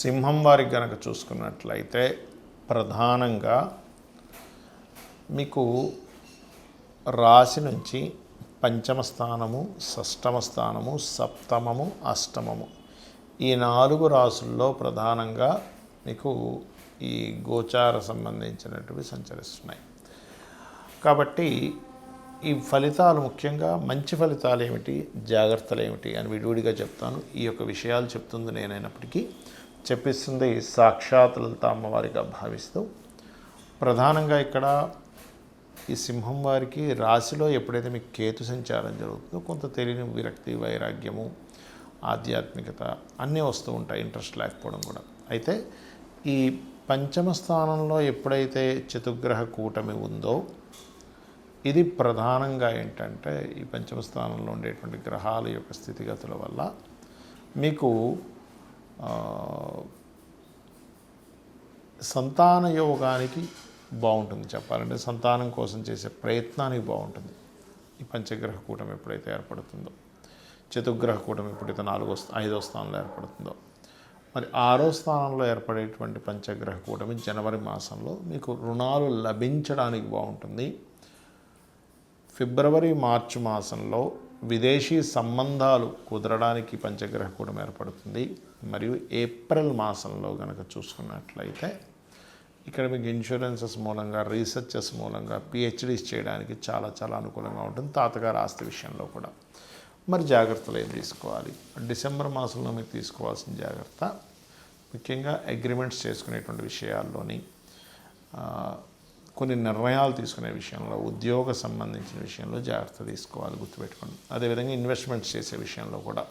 సింహం వారికి కనుక చూసుకున్నట్లయితే ప్రధానంగా మీకు రాశి నుంచి పంచమ స్థానము షష్టమ స్థానము సప్తమము అష్టమము ఈ నాలుగు రాసుల్లో ప్రధానంగా మీకు ఈ గోచార సంబంధించినటువంటి సంచరిస్తున్నాయి. కాబట్టి ఈ ఫలితాలు ముఖ్యంగా మంచి ఫలితాలు ఏమిటి జాగ్రత్తలు ఏమిటి అని విడివిడిగా చెప్తాను. ఈ యొక్క విషయాలు చెప్తుంది నేనైనప్పటికీ చెప్పిస్తుంది సాక్షాత్ లలిత అమ్మవారిగా భావిస్తూ. ప్రధానంగా ఇక్కడ ఈ సింహం వారికి రాశిలో ఎప్పుడైతే మీకు కేతు సంచారం జరుగుతుందో కొంత తెలియని విరక్తి వైరాగ్యము ఆధ్యాత్మికత అన్నీ వస్తూ ఉంటాయి ఇంట్రెస్ట్ లేకపోవడం కూడా. అయితే ఈ పంచమ స్థానంలో ఎప్పుడైతే చతుగ్రహ కూటమి ఉందో ఇది ప్రధానంగా ఏంటంటే ఈ పంచమ స్థానంలో ఉండేటువంటి గ్రహాల యొక్క స్థితిగతుల వల్ల మీకు సంతాన యోగానికి బాగుంటుంది చెప్పాలంటే సంతానం కోసం చేసే ప్రయత్నానికి బాగుంటుంది. ఈ పంచగ్రహ కూటమి ఎప్పుడైతే ఏర్పడుతుందో చతుర్గ్రహ కూటమి ఎప్పుడైతే నాలుగో ఐదో స్థానంలో ఏర్పడుతుందో మరి ఆరో స్థానంలో ఏర్పడేటువంటి పంచగ్రహ కూటమి జనవరి మాసంలో మీకు రుణాలు లభించడానికి బాగుంటుంది. ఫిబ్రవరి మార్చి మాసంలో విదేశీ సంబంధాలు కుదరడానికి పంచగ్రహ కూటమి ఏర్పడుతుంది. మరియు ఏప్రిల్ మాసంలో కనుక చూసుకున్నట్లయితే ఇక్కడ మీకు ఇన్సూరెన్సెస్ మూలంగా రీసెర్చెస్ మూలంగా పిహెచ్డీస్ చేయడానికి చాలా చాలా అనుకూలంగా ఉంటుంది. తాతగారు ఆస్తి విషయంలో కూడా. మరి జాగ్రత్తలు ఏం తీసుకోవాలి? డిసెంబర్ మాసంలో మీరు తీసుకోవాల్సిన జాగ్రత్త ముఖ్యంగా అగ్రిమెంట్స్ చేసుకునేటువంటి విషయాల్లోని కొన్ని నిర్ణయాలు తీసుకునే విషయంలో ఉద్యోగ సంబంధించిన విషయంలో జాగ్రత్త తీసుకోవాలి గుర్తుపెట్టుకోండి. అదేవిధంగా ఇన్వెస్ట్మెంట్స్ చేసే విషయంలో కూడా.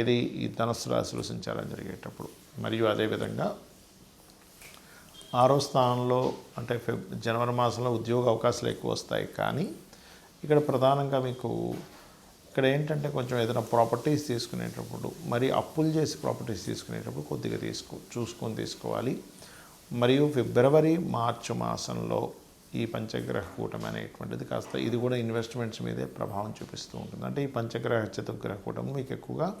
ఏది ఈ ధనస్సు రాశిలో సంచారం జరిగేటప్పుడు. మరియు అదేవిధంగా ఆరో స్థానంలో అంటే ఫిబ్ జనవరి మాసంలో ఉద్యోగ అవకాశాలు ఎక్కువ వస్తాయి. కానీ ఇక్కడ ప్రధానంగా మీకు ఇక్కడ ఏంటంటే కొంచెం ఏదైనా ప్రాపర్టీస్ తీసుకునేటప్పుడు మరి అప్పులు చేసి ప్రాపర్టీస్ తీసుకునేటప్పుడు కొద్దిగా తీసుకో చూసుకొని తీసుకోవాలి. మరియు ఫిబ్రవరి మార్చి మాసంలో ఈ పంచగ్రహ కూటమి అనేటువంటిది కాస్త ఇది కూడా ఇన్వెస్ట్మెంట్స్ మీదే ప్రభావం చూపిస్తూ ఉంటుంది. అంటే ఈ పంచగ్రహ చతుర్గ్రహ కూటమి మీకు ఎక్కువగా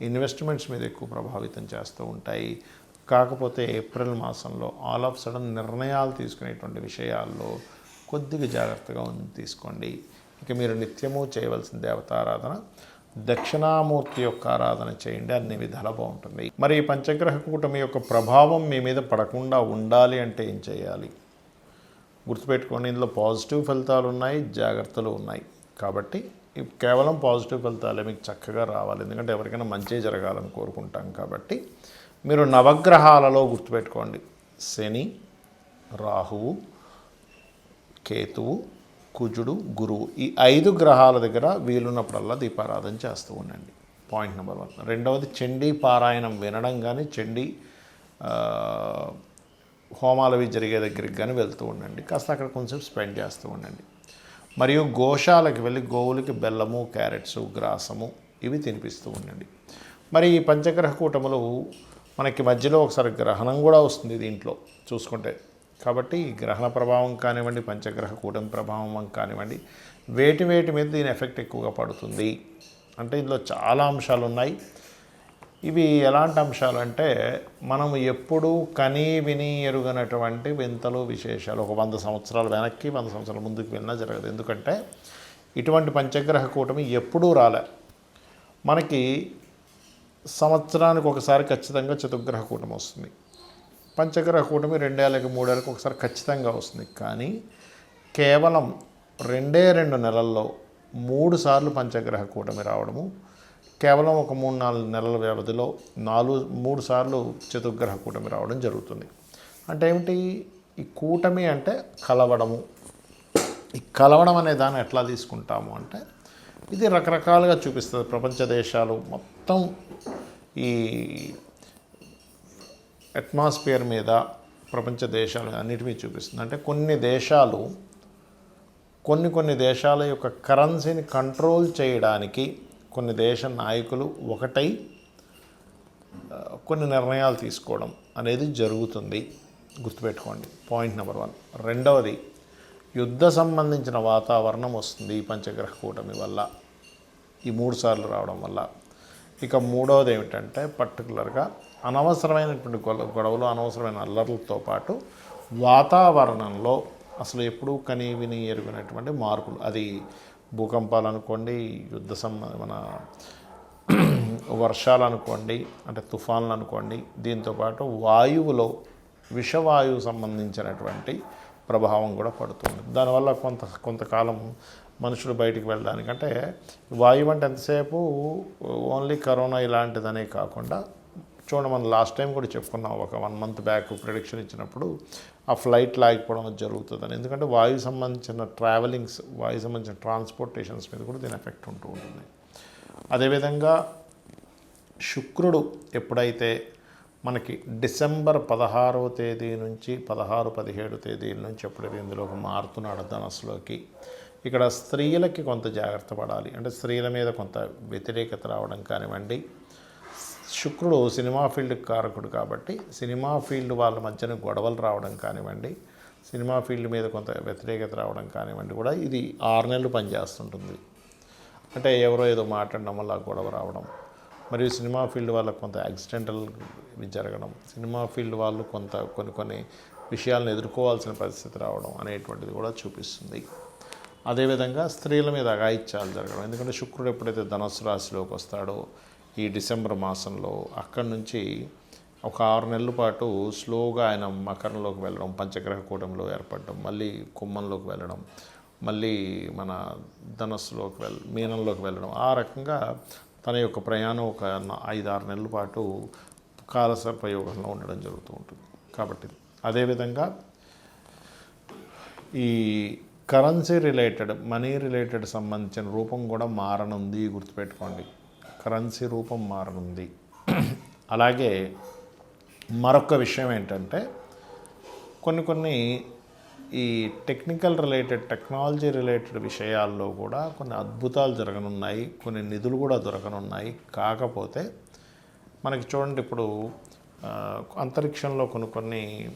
ఇన్వెస్ట్మెంట్స్ మీద ఎక్కువ ప్రభావితం చేస్తూ ఉంటాయి. కాకపోతే ఏప్రిల్ మాసంలో ఆల్ ఆఫ్ సడన్ నిర్ణయాలు తీసుకునేటువంటి విషయాల్లో కొద్దిగా జాగ్రత్తగా ఉంది తీసుకోండి. ఇక మీరు నిత్యము చేయవలసిన దేవతారాధన దక్షిణామూర్తి యొక్క ఆరాధన చేయండి అన్ని విధాల బాగుంటుంది. మరి ఈ పంచగ్రహ కూటమి యొక్క ప్రభావం మీ మీద పడకుండా ఉండాలి అంటే ఏం చేయాలి? గుర్తుపెట్టుకోండి ఇందులో పాజిటివ్ ఫలితాలు ఉన్నాయి జాగ్రత్తలు ఉన్నాయి. కాబట్టి కేవలం పాజిటివ్ ఫలితాలే మీకు చక్కగా రావాలి. ఎందుకంటే ఎవరికైనా మంచి జరగాలని కోరుకుంటాం కాబట్టి మీరు నవగ్రహాలలో గుర్తుపెట్టుకోండి. శని రాహువు కేతువు కుజుడు గురువు. ఈ ఐదు గ్రహాల దగ్గర వీలున్నప్పుడల్లా దీపారాధన చేస్తూ ఉండండి. పాయింట్ నెంబర్ వన్ రెండవది చండీ పారాయణం వినడం కానీ చండీ హోమాలు అవి జరిగే దగ్గరికి కానీ వెళ్తూ ఉండండి. కాస్త అక్కడ కొంచెం స్పెండ్ చేస్తూ ఉండండి. మరియు గోశాలకు వెళ్ళి గోవులకి బెల్లము క్యారెట్స్ గ్రాసము ఇవి తినిపిస్తూ ఉండండి. మరి ఈ పంచగ్రహ కూటములు మనకి మధ్యలో ఒకసారి గ్రహణం కూడా వస్తుంది దీంట్లో. చూసుకుంటే కాబట్టి గ్రహణ ప్రభావం కానివ్వండి పంచగ్రహ కూటమి ప్రభావం కానివ్వండి వేటి వేటి మీద దీని ఎఫెక్ట్ ఎక్కువగా పడుతుంది. అంటే ఇందులో చాలా అంశాలు ఉన్నాయి. ఇవి ఎలాంటి అంశాలు అంటే మనం ఎప్పుడూ కనీ విని ఎరుగనటువంటి వింతలు విశేషాలు ఒక వంద సంవత్సరాలు వెనక్కి వంద సంవత్సరాల ముందుకు వెళ్ళినా జరగదు. ఎందుకంటే ఇటువంటి పంచగ్రహ కూటమి ఎప్పుడూ రాలే. మనకి సంవత్సరానికి ఒకసారి ఖచ్చితంగా చతుర్గ్రహ కూటమి వస్తుంది. పంచగ్రహ కూటమి రెండేళ్ళకి మూడేళ్ళకి ఒకసారి ఖచ్చితంగా వస్తుంది. కానీ కేవలం రెండే రెండు నెలల్లో మూడు సార్లు పంచగ్రహ కూటమి రావడము కేవలం ఒక మూడు నాలుగు నెలల వ్యవధిలో నాలుగు మూడు సార్లు చతుర్గ్రహ కూటమి రావడం జరుగుతుంది. అంటే ఏమిటి? ఈ కూటమి అంటే కలవడము. ఈ కలవడం అనే దాన్ని ఎట్లా తీసుకుంటాము అంటే ఇది రకరకాలుగా చూపిస్తుంది. ప్రపంచ దేశాలు మొత్తం ఈ అట్మాస్ఫియర్ మీద ప్రపంచ దేశాలు అన్నిటిమీ చూపిస్తుంది. అంటే కొన్ని దేశాలు కొన్ని కొన్ని దేశాల యొక్క కరెన్సీని కంట్రోల్ చేయడానికి కొన్ని దేశ నాయకులు ఒకటై కొన్ని నిర్ణయాలు తీసుకోవడం అనేది జరుగుతుంది. గుర్తుపెట్టుకోండి పాయింట్ నెంబర్ వన్. రెండవది యుద్ధ సంబంధించిన వాతావరణం వస్తుంది ఈ పంచగ్రహ కూటమి వల్ల ఈ మూడు సార్లు రావడం వల్ల. ఇక మూడవది ఏమిటంటే పర్టికులర్గా అనవసరమైనటువంటి గొల- గొడవలు అనవసరమైన అల్లర్లతో పాటు వాతావరణంలో అసలు ఎప్పుడూ కని విని ఎరుగినటువంటి మార్పులు. అది భూకంపాలు అనుకోండి యుద్ధ సంబంధ మన వర్షాలు అనుకోండి అంటే తుఫాన్లు అనుకోండి దీంతోపాటు వాయువులో విషవాయువు సంబంధించినటువంటి ప్రభావం కూడా పడుతుంది. దానివల్ల కొంత కొంతకాలం మనుషులు బయటికి వెళ్ళడానికి అంటే వాయువు అంటే ఎంతసేపు ఓన్లీ కరోనా ఇలాంటిదనే కాకుండా చూడండి మనం లాస్ట్ టైం కూడా చెప్పుకున్నాం ఒక వన్ మంత్ బ్యాక్ ప్రిడిక్షన్ ఇచ్చినప్పుడు ఆ ఫ్లైట్ లాగిపోవడం జరుగుతుందని. ఎందుకంటే వాయు సంబంధించిన ట్రావెలింగ్స్ వాయు సంబంధించిన ట్రాన్స్పోర్టేషన్స్ మీద కూడా దీని ఎఫెక్ట్ ఉంటూ ఉంటుంది. అదేవిధంగా శుక్రుడు ఎప్పుడైతే మనకి డిసెంబర్ పదహారవ తేదీ నుంచి పదహారు పదిహేడు తేదీల నుంచి ఎప్పుడైతే ఇందులోకి మారుతున్నాడు ధనస్సులోకి ఇక్కడ స్త్రీలకి కొంత జాగ్రత్త పడాలి. అంటే స్త్రీల మీద కొంత వ్యతిరేకత రావడం కానివ్వండి. శుక్రుడు సినిమా ఫీల్డ్ కారకుడు కాబట్టి సినిమా ఫీల్డ్ వాళ్ళ మధ్యన గొడవలు రావడం కానివ్వండి సినిమా ఫీల్డ్ మీద కొంత వ్యతిరేకత రావడం కానివ్వండి కూడా ఇది ఆరు నెలలు పనిచేస్తుంటుంది. అంటే ఎవరో ఏదో మాట్లాడడం వల్ల గొడవ రావడం మరియు సినిమా ఫీల్డ్ వాళ్ళకు కొంత యాక్సిడెంటల్ జరగడం సినిమా ఫీల్డ్ వాళ్ళు కొంత కొన్ని కొన్ని విషయాలను ఎదుర్కోవాల్సిన పరిస్థితి రావడం అనేటువంటిది కూడా చూపిస్తుంది. అదేవిధంగా స్త్రీల మీద అగాయిత్యాలు జరగడం. ఎందుకంటే శుక్రుడు ఎప్పుడైతే ధనస్సు రాశిలోకి వస్తాడో ఈ డిసెంబర్ మాసంలో అక్కడి నుంచి ఒక ఆరు నెలల పాటు స్లోగా ఆయన మకరంలోకి వెళ్ళడం పంచగ్రహ కూటమిలో ఏర్పడడం మళ్ళీ కుమ్మంలోకి వెళ్ళడం మళ్ళీ మన ధనస్సులోకి వెళ్ళ మీనంలోకి వెళ్ళడం. ఆ రకంగా తన యొక్క ప్రయాణం ఒక ఐదు ఆరు నెలల పాటు కాలసర్పయోగంలో ఉండడం జరుగుతూ ఉంటుంది. కాబట్టి అదేవిధంగా ఈ కరెన్సీ రిలేటెడ్ మనీ రిలేటెడ్ సంబంధించిన రూపం కూడా మారనుంది గుర్తుపెట్టుకోండి. కరెన్సీ రూపం మారనుంది. అలాగే మరొక విషయం ఏంటంటే కొన్ని కొన్ని ఈ టెక్నికల్ రిలేటెడ్ టెక్నాలజీ రిలేటెడ్ విషయాల్లో కూడా కొన్ని అద్భుతాలు జరగనున్నాయి కొన్ని నిధులు కూడా దొరకనున్నాయి. కాకపోతే మనకి చూడండి ఇప్పుడు అంతరిక్షంలో కొన్ని కొన్ని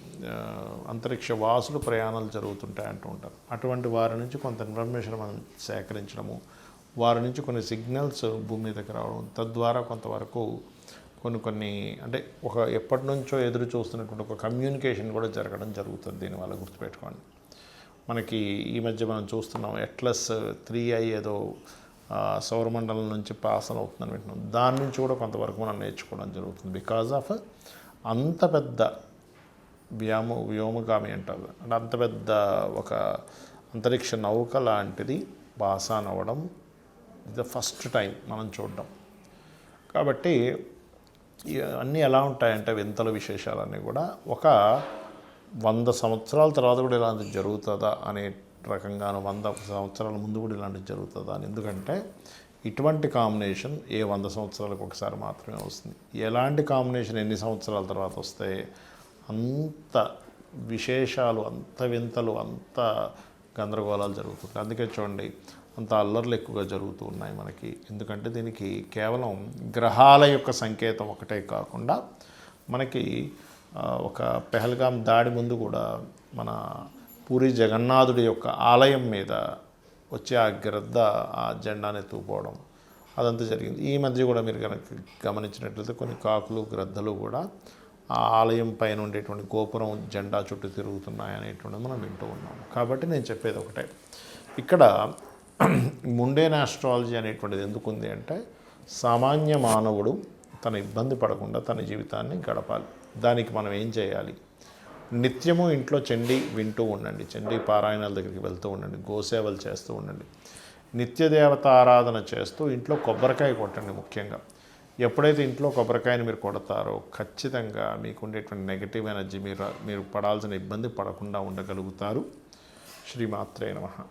అంతరిక్ష వాసులు ప్రయాణాలు జరుగుతుంటాయి అంటూ ఉంటారు. అటువంటి వారి నుంచి కొంత ఇన్ఫర్మేషన్ మనం సేకరించడము వారి నుంచి కొన్ని సిగ్నల్స్ భూమి మీదకి రావడం తద్వారా కొంతవరకు కొన్ని కొన్ని అంటే ఒక ఎప్పటి నుంచో ఎదురు చూస్తున్నటువంటి ఒక కమ్యూనికేషన్ కూడా జరగడం జరుగుతుంది దీనివల్ల గుర్తుపెట్టుకోండి. మనకి ఈ మధ్య మనం చూస్తున్నాం ఎట్లస్ త్రీ ఐ ఏదో సౌరమండలం నుంచి పాసన అవుతుందని వింటున్నాం. దాని నుంచి కూడా కొంతవరకు మనం నేర్చుకోవడం జరుగుతుంది. బికాజ్ ఆఫ్ అంత పెద్ద వ్యామ వ్యోమగామి అంటారు. అంటే అంత పెద్ద ఒక అంతరిక్ష నౌక లాంటిది పాసాన్ అవ్వడం ఇది ఫస్ట్ టైం మనం చూడడం. కాబట్టి అన్నీ ఎలా ఉంటాయంటే వింతల విశేషాలన్నీ కూడా ఒక వంద సంవత్సరాల తర్వాత కూడా ఇలాంటిది జరుగుతుందా అనే రకంగాను వంద సంవత్సరాల ముందు కూడా ఇలాంటివి జరుగుతుందా అని. ఎందుకంటే ఇటువంటి కాంబినేషన్ ఏ వంద సంవత్సరాలకు ఒకసారి మాత్రమే వస్తుంది. ఎలాంటి కాంబినేషన్ ఎన్ని సంవత్సరాల తర్వాత వస్తే అంత విశేషాలు అంత వింతలు అంత గందరగోళాలు జరుగుతుంది. అందుకే చూడండి అంత అల్లర్లు ఎక్కువగా జరుగుతూ ఉన్నాయి మనకి. ఎందుకంటే దీనికి కేవలం గ్రహాల యొక్క సంకేతం ఒకటే కాకుండా మనకి ఒక పెహల్గాం దాడి ముందు కూడా మన పూరి జగన్నాథుడి యొక్క ఆలయం మీద వచ్చే ఆ గ్రద్ద ఆ జెండాని ఎత్తుకుపోవడం అదంతా జరిగింది. ఈ మధ్య కూడా మీరు కనుక గమనించినట్లయితే కొన్ని కాకులు గ్రద్దలు కూడా ఆ ఆలయం పైన ఉండేటువంటి గోపురం జెండా చుట్టూ తిరుగుతున్నాయి అనేటువంటిది మనం వింటూ ఉన్నాం. కాబట్టి నేను చెప్పేది ఒకటే. ఇక్కడ ముండేన్ ఆస్ట్రాలజీ అనేటువంటిది ఎందుకు ఉంది అంటే సామాన్య మానవుడు తన ఇబ్బంది పడకుండా తన జీవితాన్ని గడపాలి. దానికి మనం ఏం చేయాలి? నిత్యము ఇంట్లో చండీ వింటూ ఉండండి. చండీ పారాయణాల దగ్గరికి వెళ్తూ ఉండండి. గోసేవలు చేస్తూ ఉండండి. నిత్య దేవత ఆరాధన చేస్తూ ఇంట్లో కొబ్బరికాయ కొట్టండి ముఖ్యంగా. ఎప్పుడైతే ఇంట్లో కొబ్బరికాయని మీరు కొడతారో ఖచ్చితంగా మీకు ఉండేటువంటి నెగిటివ్ ఎనర్జీ మీరు మీరు పడాల్సిన ఇబ్బంది పడకుండా ఉండగలుగుతారు. శ్రీమాత్రే నమ.